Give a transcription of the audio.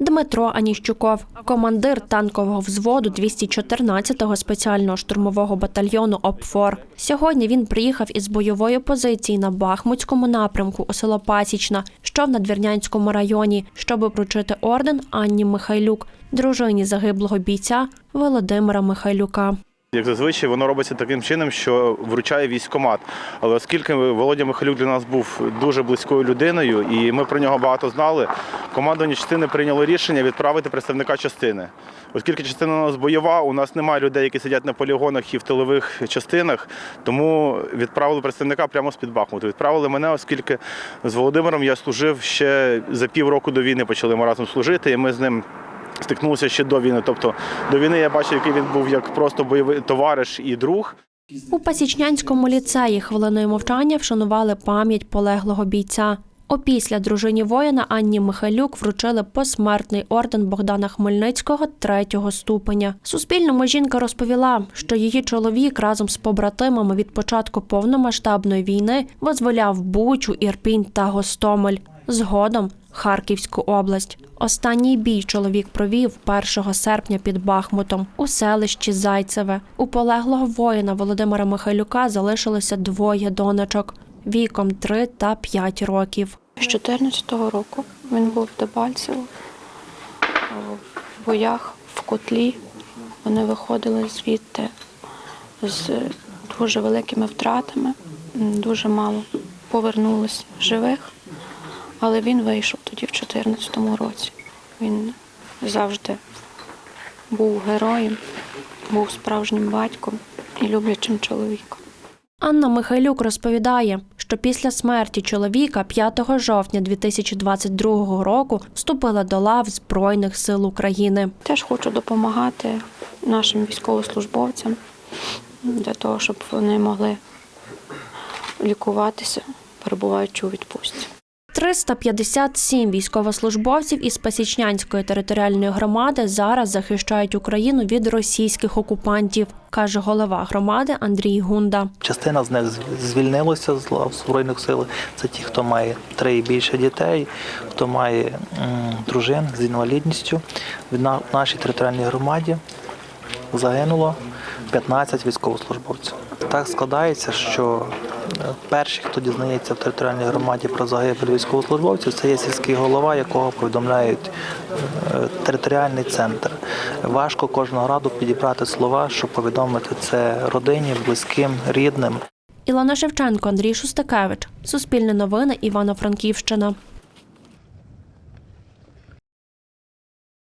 Дмитро Аніщуков, командир танкового взводу 214-го спеціального штурмового батальйону ОПФОР. Сьогодні він приїхав із бойової позиції на Бахмутському напрямку у село Пасічна, що в Надвірнянському районі, щоб вручити орден Анні Михайлюк, дружині загиблого бійця Володимира Михайлюка. Як зазвичай воно робиться таким чином, що вручає військкомат. Але оскільки Володя Михайлюк для нас був дуже близькою людиною, і ми про нього багато знали, командування частини прийняло рішення відправити представника частини. Оскільки частина у нас бойова, у нас немає людей, які сидять на полігонах і в тилових частинах, тому відправили представника прямо з під Бахмуту. Відправили мене, оскільки з Володимиром я служив ще за півроку до війни. Почали ми разом служити, і ми з ним. Стикнувся ще до війни. Тобто до війни я бачив, який він був як просто бойовий товариш і друг. У Пасічнянському ліцеї хвилиною мовчання вшанували пам'ять полеглого бійця. Опісля дружині воїна Анні Михайлюк вручили посмертний орден Богдана Хмельницького третього ступеня. Суспільному жінка розповіла, що її чоловік разом з побратимами від початку повномасштабної війни визволяв Бучу, Ірпінь та Гостомель. Згодом Харківську область. Останній бій чоловік провів 1 серпня під Бахмутом у селищі Зайцеве. У полеглого воїна Володимира Михайлюка залишилося двоє донечок віком 3 та 5 років. З 14-го року він був в Дебальцево, в боях в котлі. Вони виходили звідти з дуже великими втратами, дуже мало повернулось живих, але він вийшов тоді в 14-му році. Він завжди був героєм, був справжнім батьком і люблячим чоловіком. Анна Михайлюк розповідає, що після смерті чоловіка 5 жовтня 2022 року вступила до лав Збройних сил України. Теж хочу допомагати нашим військовослужбовцям для того, щоб вони могли лікуватися, перебуваючи у відпустці. 357 військовослужбовців із Пасічнянської територіальної громади зараз захищають Україну від російських окупантів, каже голова громади Андрій Гунда. Частина з них звільнилася з лав Збройних сил. Це ті, хто має три і більше дітей, хто має дружин з інвалідністю. В нашій територіальній громаді загинуло 15 військовослужбовців. Так складається, що перші, хто дізнається в територіальній громаді про загибель військовослужбовців, це є сільський голова, якого повідомляють е, територіальний центр. Важко кожного раду підібрати слова, щоб повідомити це родині, близьким, рідним. Ілона Шевченко, Андрій Шустакевич. Суспільне новини Івано-Франківщина.